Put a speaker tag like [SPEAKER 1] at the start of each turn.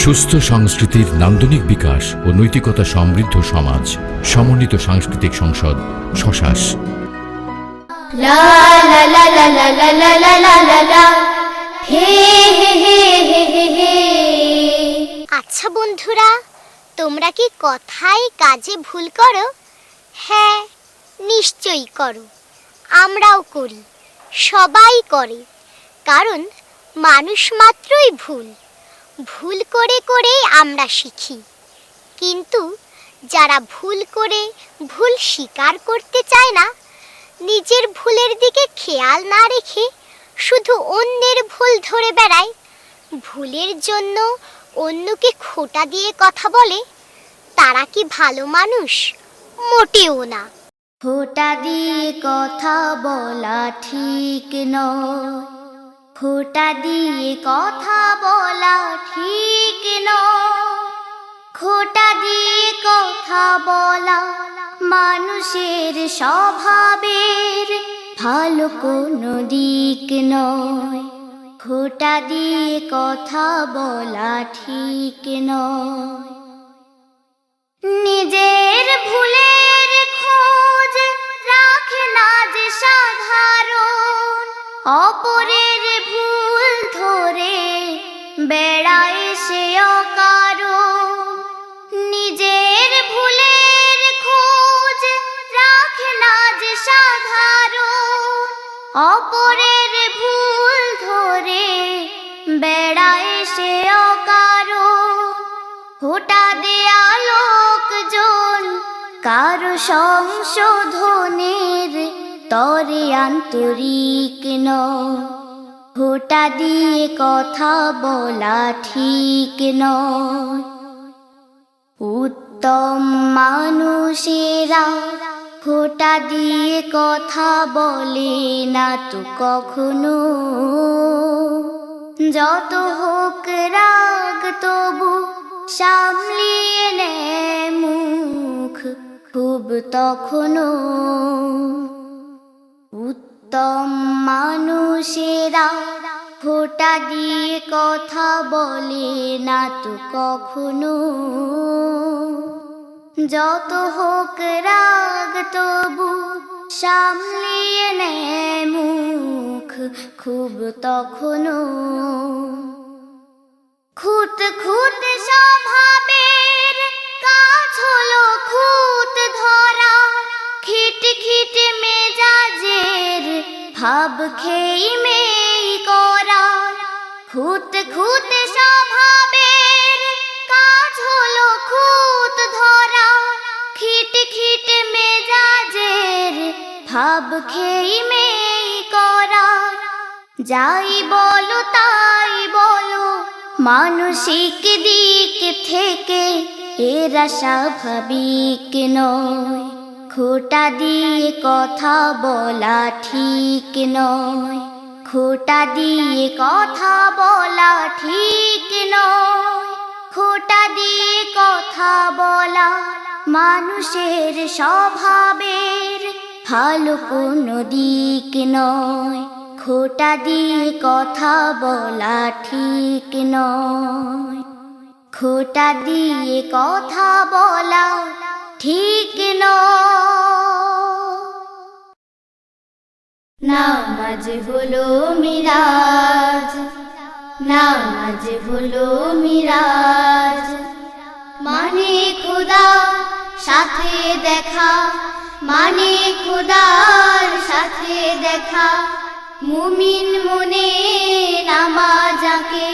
[SPEAKER 1] সুস্থ সংস্কৃতির নান্দনিক বিকাশ ও নৈতিকতা সমৃদ্ধ সমাজ সমন্বিত সাংস্কৃতিক সংসদ শশাস
[SPEAKER 2] আচ্ছা বন্ধুরা তোমরা কি কথাই কাজে ভুল করো হ্যাঁ নিশ্চয়ই করো আমরাও করি সবাই করে কারণ মানুষ মাত্রই ভুল ভুল করে করেই আমরা শিখি। কিন্তু যারা ভুল করে ভুল স্বীকার করতে চায় না, নিজের ভুলের দিকে খেয়াল না রেখে শুধু অন্যের ভুল ধরে বেড়ায়, ভুলের জন্য অন্যকে খোটা দিয়ে কথা বলে, তারা কি ভালো মানুষ? মোটেও না।
[SPEAKER 3] ফোঁটা দিয়ে কথা বলা ঠিক নয়। ফোঁটা দিয়ে কথা বলা ঠিক নয়। খোটা দিয়ে কথা বলা মানুষের স্বভাবের ভালো কোনো দিক নয়। খোটা দিয়ে কথা বলা ঠিক নয়। বেড়ায় সে অকারণ নিজের ভুলের খোঁজ রাখে না যে সাধারণ। অপরের ভুল ধরে বেড়ায় সে অকারণ হোটা দেয়া লোকজন কারও সংশোধনের তরে আন্তরিক নয়। হোটা দিয়ে কথা বলা ঠিক নয়। উত্তম মানুষেরা ফোটা দিয়ে কথা বলে না তো কখনো। যত হোক রাগ তবু সামলিয়ে নেয় মুখ খুব তখনো। উত্তম মানুষেরা ফোটা দিয়ে কথা বলে না তো কখনো। যত হোক রাগ তবু সামলিয়ে নেয় মুখ খুব তখনো। খুঁত খুঁত স্বভাবের কাজ হলো খুঁত ধরা খিট খিট মেজাজের ভাব খেই করা খুঁত খুঁত স্বভাবের কাজ হলো খুঁত ধরা। খিট খিট মেজাজের ভাব খেই মেই করা। যাই বলো তাই বলো, মানসিক দিক থেকে এরা স্বাভাবিক নয়। খোটা দিয়ে কথা বলা ঠিক নয়। খোটা দিয়ে কথা বলা ঠিক নয়। খোটা দিয়ে কথা বলা মানুষের স্বভাবের ভালো কোনো দিক নয়। খোটা দিয়ে কথা বলা ঠিক নয়। খোটা দিয়ে কথা বলা ঠিক নয়। নামাজ হলো মিরাজ, নামাজ হলো মিরাজ। মানে খোদা সাথে দেখা মানে খোদার সাথে দেখা। মুমিন মনে নামাজ আঁকে।